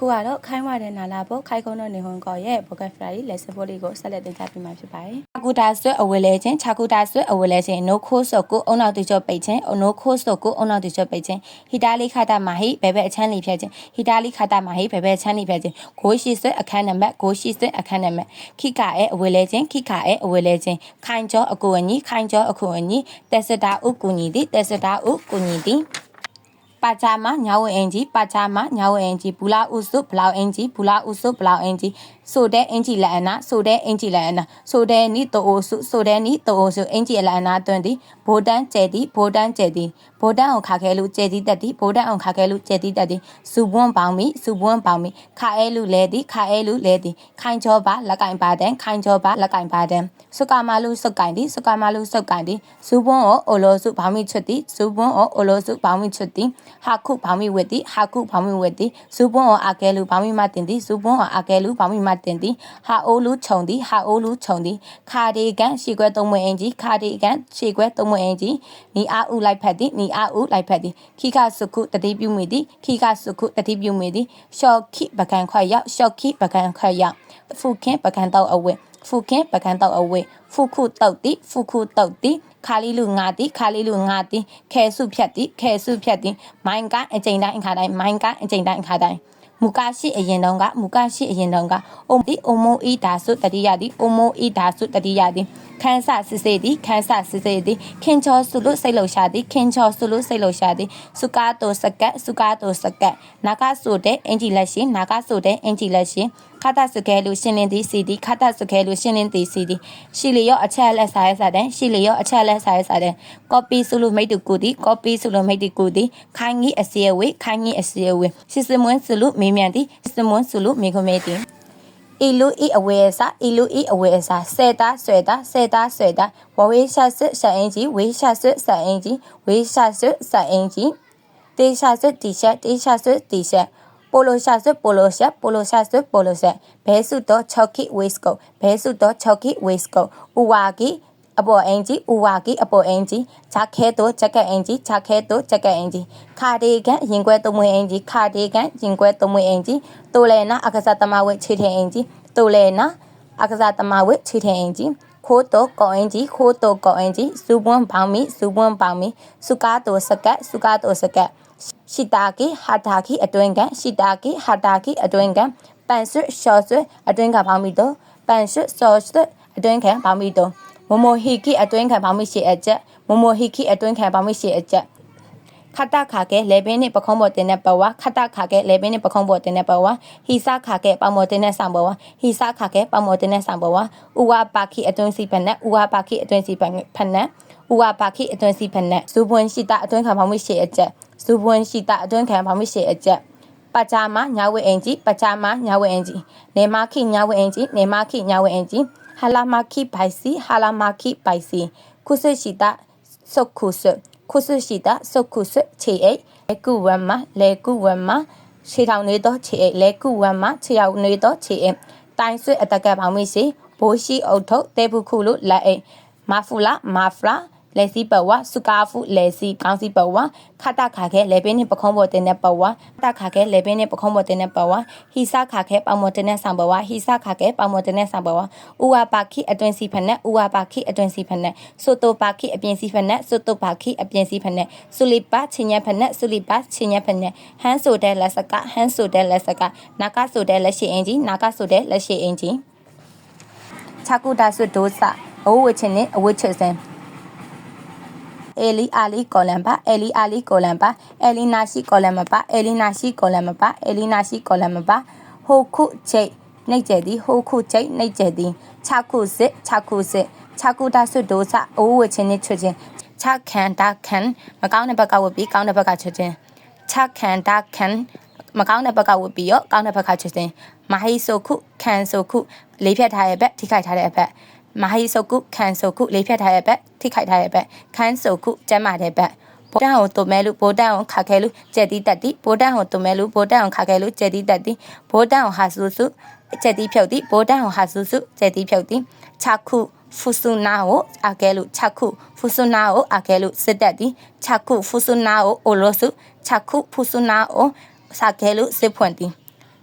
အခုကတော့ခိုင်းဝတဲ့နာလာဖို့ခိုင်ကုန်းတော့နေဟွန်ကောရဲ့ vocabulary lesson ဖို့လေးကိုဆက်လက်တင်ပြပေးမှာဖြစ်ပါတယ်။အခုဒါဆွဲအဝဲလဲခြင်းခြာကူဒါဆွဲအဝဲလဲခြင်း no course ဆိုကိုအုံနောက်တိကျော်ပိတ်ခြင်း no course ဆိုကိုအုံနောက်တိကျော်ပိတ်ခြင်းဟီတာလီခါတာမာဟိဘဲဘဲအချမ်းလီဖြတ်ခြင်းဟီတာလီခါတာမာဟိဘဲဘဲအချမ်းလီဖြတ်ခြင်းဂိုးရှိဆွဲအခန်းနံပါတ်ဂိုးရှိဆွဲအခန်းနံပါတ်ခိကာရဲ့အဝဲလဲခြင်းခိကာရဲ့အဝဲလဲခြင်းခိုင်ကျော်အကူအညီခိုင်ကျော်အကူအညီတက်စတာဥကူညီသည်တက်စတာဥကူညီသည် ပါချာမညာဝအင်ကြီးပါချာမညာဝအင်ကြီးဘူလာဥစုဘလောက်အင်ကြီးဘူလာဥစုဘလောက်အင်ကြီးဆိုတဲ့အင်ကြီးလက်အနာဆိုတဲ့အင်ကြီးလက်အနာဆိုတဲ့နီတိုအိုစုဆိုတဲ့နီတိုအိုစုအင်ကြီးလက်အနာတွင်သည်ဘိုတန်းကျဲသည်ဘိုတန်းကျဲသည်ဘိုတန်းအောင်ခါခဲလူကျဲသည်တက်သည်ဘိုတန်းအောင်ခါခဲလူကျဲသည်တက်သည်စုပွန်းပေါင်းမိစုပွန်းပေါင်းမိခါအဲလူလဲသည်ခါအဲလူလဲသည်ခိုင်ချောပါလက်ကင်ပါတဲ့ခိုင်ချောပါလက်ကင်ပါတဲ့စုကာမလူစုကင်သည်စုကာမလူစုကင်သည်စုပွန်းအောအိုလိုစုဘောင်းမိချွတ်သည်စုပွန်းအောအိုလိုစုဘောင်းမိချွတ်သည်ဟာခုဘောင်းမိဝက်သည်ဟာခုဘောင်းမိဝက်သည်စုပွန်းအောအာကဲလူဘောင်းမိမတင်သည်စုပွန်းအောအာကဲလူဘောင်းမိမတင်သည်ဟာအိုလူခြုံသည်ဟာအိုလူခြုံသည်ခါဒီကန်ရှေခွဲသုံးမွေအင်ကြီးခါဒီကန်ရှေခွဲသုံးမွေအင်ကြီးနီအာဥလိုက်ဖက်သည်နီအာဥလိုက်ဖက်သည်ခိခစုခုတတိပြုမိသည်ခိခစုခုတတိပြုမိသည်ရှော့ခိပကံခွက်ရောက်ရှော့ခိပကံခွက်ရောက်ဖူခင်ပကံတော့အဝဲဖူခင်ပကံတော့အဝဲဖူခုတုတ်သည်ဖူခုတုတ်သည် ခါလီလူငါသည်ခါလီလူငါသည်ခဲစုဖြတ်သည်ခဲစုဖြတ်သည်မိုင်းကအချိန်တိုင်းအခါတိုင်းမိုင်းကအချိန်တိုင်းအခါတိုင်းမူကရှိအရင်တုန်းကမူကရှိအရင်တုန်းကအိုမီအိုမိုအီဒါစုတတိယသည်အိုမိုအီဒါစုတတိယသည်ခန်းဆစစ်စေသည်ခန်းဆစစ်စေသည်ခင်ချောစုလို့စိတ်လှရှာသည်ခင်ချောစုလို့စိတ်လှရှာသည်စုကားတိုစကတ်စုကားတိုစကတ်နာကဆိုတဲ့အင်ဂျီလက်ရှင်နာကဆိုတဲ့အင်ဂျီလက်ရှင် ခါတစကဲလူရှင်းလင်းသည်စီသည်ခါတစကဲလူရှင်းလင်းသည်စီသည်ရှီလီရောအချက်လက်စာရစာတဲ့ရှီလီရောအချက်လက်စာရစာတဲ့ copy စုလို့မိတ်တူကူသည် copy စုလို့မိတ်တူကူသည်ခိုင်းကြီးအစီအဝေးခိုင်းကြီးအစီအဝေးစစ်စမွန်းစုလို့မေးမြန်းသည်စစ်စမွန်းစုလို့မေခွမေးသည်အီလူအီအဝဲစာအီလူအီအဝဲစာစေတာဆွဲတာစေတာဆွဲတာဝဝေးရှာဆွဆက်အင်ကြီးဝေးရှာဆွဆက်အင်ကြီးဝေးရှာဆွဆက်အင်ကြီးတေးရှာဆွတီရှပ်တေးရှာဆွတီရှပ် ပိုလိုရှာဆွပိုလိုရှာပိုလိုရှာဆွပိုလိုရှာဘဲစုတော့ချော်ကီဝေးစကုတ်ဘဲစုတော့ချော်ကီဝေးစကုတ်ဥဝါကီအပေါ်အင်ကြီးဥဝါကီအပေါ်အင်ကြီးဂျာခဲတော့ဂျက်ကက်အင်ကြီးဂျာခဲတော့ဂျက်ကက်အင်ကြီးခါဒီကန်ရင်ခွဲသုံးမွေအင်ကြီးခါဒီကန်ရင်ခွဲသုံးမွေအင်ကြီးတိုလဲနာအကစားတမဝဲခြေထင်အင်ကြီးတိုလဲနာအကစားတမဝဲခြေထင်အင်ကြီးခိုးတော့ကောအင်ကြီးခိုးတော့ကောအင်ကြီးစူပွန်းပေါင်းမီစူပွန်းပေါင်းမီစုကားတော့စကတ်စုကားတော့စကတ် ရှိတာကီဟာတာကီအတွင်းကန်ရှိတာကီဟာတာကီအတွင်းကန်ပန်ဆွရှော့ဆွအတွင်းကပေါင်းမီတော့ပန်ဆွဆော့ဆွအတွင်းခံပေါင်းမီတော့မမိုဟီကီအတွင်းခံပေါင်းမီရှိအကျက်မမိုဟီကီအတွင်းခံပေါင်းမီရှိအကျက်ခတခါကဲလေဘင်းနဲ့ပခုံးပေါ်တင်တဲ့ပဝါခတခါကဲလေဘင်းနဲ့ပခုံးပေါ်တင်တဲ့ပဝါဟီစာခါကဲပေါမော်တင်တဲ့ဆောင်ပဝါဟီစာခါကဲပေါမော်တင်တဲ့ဆောင်ပဝါဥဝပါခိအတွင်းစီဖက်နဲ့ဥဝပါခိအတွင်းစီဖက်ဖက်နဲ့ဥဝပါခိအတွင်းစီဖက်နဲ့ဇူပွန်ရှိတာအတွင်းခံပေါင်းမီရှိအကျက် ဇူပွန်ရှိတာအတွင်းခံပေါင်းမီရှိအကျက်ပချာမညာဝဲအင်ကြီးပချာမညာဝဲအင်ကြီးနေမခိညာဝဲအင်ကြီးနေမခိညာဝဲအင်ကြီးဟာလာမခိပိုက်စီဟာလာမခိပိုက်စီခုစရှိတာဆုတ်ခုစခုစရှိတာဆုတ်ခုစခြေအိတ်လေကုဝမ်မလေကုဝမ်မခြေထောင်နေတော့ခြေအိတ်လေကုဝမ်မခြေထောင်နေတော့ခြေအိတ်တိုင်းဆွအတက်ကပေါင်းမိစီဘိုးရှိအုတ်ထုတ်တဲဘူးခုလို့လက်အိတ်မာဖူလာမာဖလာ လေစီပဝစုကာဖူလေစီကောင်းစီပဝခတခါခဲလေပင်းနဲ့ပခုံးပေါ်တင်တဲ့ပဝတခါခဲလေပင်းနဲ့ပခုံးပေါ်တင်တဲ့ပဝဟီစာခါခဲပေါမော်တင်တဲ့ဆောင်ပဝဟီစာခါခဲပေါမော်တင်တဲ့ဆောင်ပဝဥဝပါခိအတွင်စီဖက်နဲ့ဥဝပါခိအတွင်စီဖက်နဲ့ဆိုတိုပါခိအပြင်စီဖက်နဲ့ဆိုတိုပါခိအပြင်စီဖက်နဲ့ဆူလီပါချင်းညက်ဖက်နဲ့ဆူလီပါချင်းညက်ဖက်နဲ့ဟန်ဆိုတဲ့လက်စကဟန်ဆိုတဲ့လက်စကနာကဆိုတဲ့လက်ရှိအင်ကြီးနာကဆိုတဲ့လက်ရှိအင်ကြီးချာကူဒါဆွဒိုစာအဝဝချင်းနဲ့အဝချစံ အဲလီအာလီကောလမ်ပါအဲလီအာလီကောလမ်ပါအဲလီနာရှိကောလမ်မပါအဲလီနာရှိကောလမ်မပါအဲလီနာရှိကောလမ်မပါဟိုခုချိတ်နှိတ်ကျဲသည်ဟိုခုချိတ်နှိတ်ကျဲသည်ခြာခုစစ်ခြာခုစစ်ခြာကူတာဆွဒိုစာအိုးဝချင်းနဲ့ချွချင်းခြာခန်တာခန်မကောင်းတဲ့ဘက်ကဝတ်ပြီးကောင်းတဲ့ဘက်ကချွချင်းခြာခန်တာခန်မကောင်းတဲ့ဘက်ကဝတ်ပြီးရောကောင်းတဲ့ဘက်ကချွချင်းမဟိဆိုခုခန်ဆိုခုလေးဖြတ်ထားတဲ့ဘက်ထိခိုက်ထားတဲ့ဘက် မဟိဆုကုခန်ဆုကုလေးဖြတ်ထားတဲ့ဘက်ထိခိုက်ထားတဲ့ဘက်ခန်းဆုကုကျမ်းမာတဲ့ဘက်ဘိုတန်ကိုတုံမဲလူဘိုတန်ကိုခါခဲလူကျက်တီတက်တီဘိုတန်ကိုတုံမဲလူဘိုတန်ကိုခါခဲလူကျက်တီတက်တီဘိုတန်ကိုဟာဆူဆူကျက်တီဖြုတ်တီဘိုတန်ကိုဟာဆူဆူကျက်တီဖြုတ်တီချခုဖူဆုနာကိုအကဲလူချခုဖူဆုနာကိုအကဲလူစစ်တက်တီချခုဖူဆုနာကိုအိုလိုဆုချခုဖူဆုနာကိုစာကဲလူစစ်ဖွင့်တီ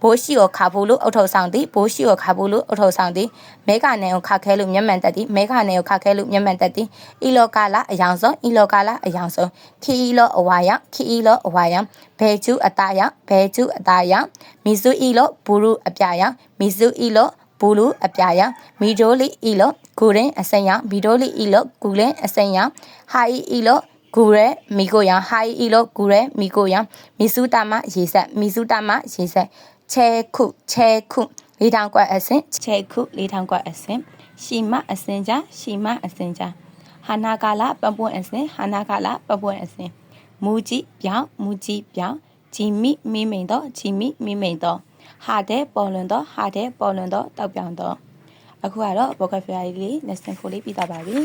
ဘိုးရှိကိုခါဖို့လို့အုတ်ထုပ်ဆောင်သည်ဘိုးရှိကိုခါဖို့လို့အုတ်ထုပ်ဆောင်သည်မဲခနယ်ကိုခါခဲလို့မျက်မှန်တက်သည်မဲခနယ်ကိုခါခဲလို့မျက်မှန်တက်သည်ဤလောကလာအယောင်ဆုံးဤလောကလာအယောင်ဆုံးခီဤလောအဝါယခီဤလောအဝါယဘဲကျူအတာယဘဲကျူအတာယမီစုဤလောဘူရုအပြယမီစုဤလောဘူလူအပြယမီဒိုလီဤလောဂူရင်အစင်ယမီဒိုလီဤလောဂူရင်အစင်ယဟာဤဤလောဂူရဲမီကိုယဟာဤဤလောဂူရဲမီကိုယမီစုတာမရေဆက်မီစုတာမရေဆက် ချဲခုချဲခုလေးထောင်ကွက်အစင်ချဲခုလေးထောင်ကွက်အစင်ရှီမအစင်ကြရှီမအစင်ကြဟာနာကာလပပွင့်အစင်ဟာနာကာလပပွင့်အစင်မူကြီးပြောင်းမူကြီးပြောင်းဂျီမိမိမိန်တော့ဂျီမိမိမိန်တော့ဟာတဲ့ပေါ်လွန်တော့ဟာတဲ့ပေါ်လွန်တော့တောက်ပြောင်တော့အခုကတော့ဘောကဖရာကြီးလေး lesson 4လေးပြီးသွားပါပြီ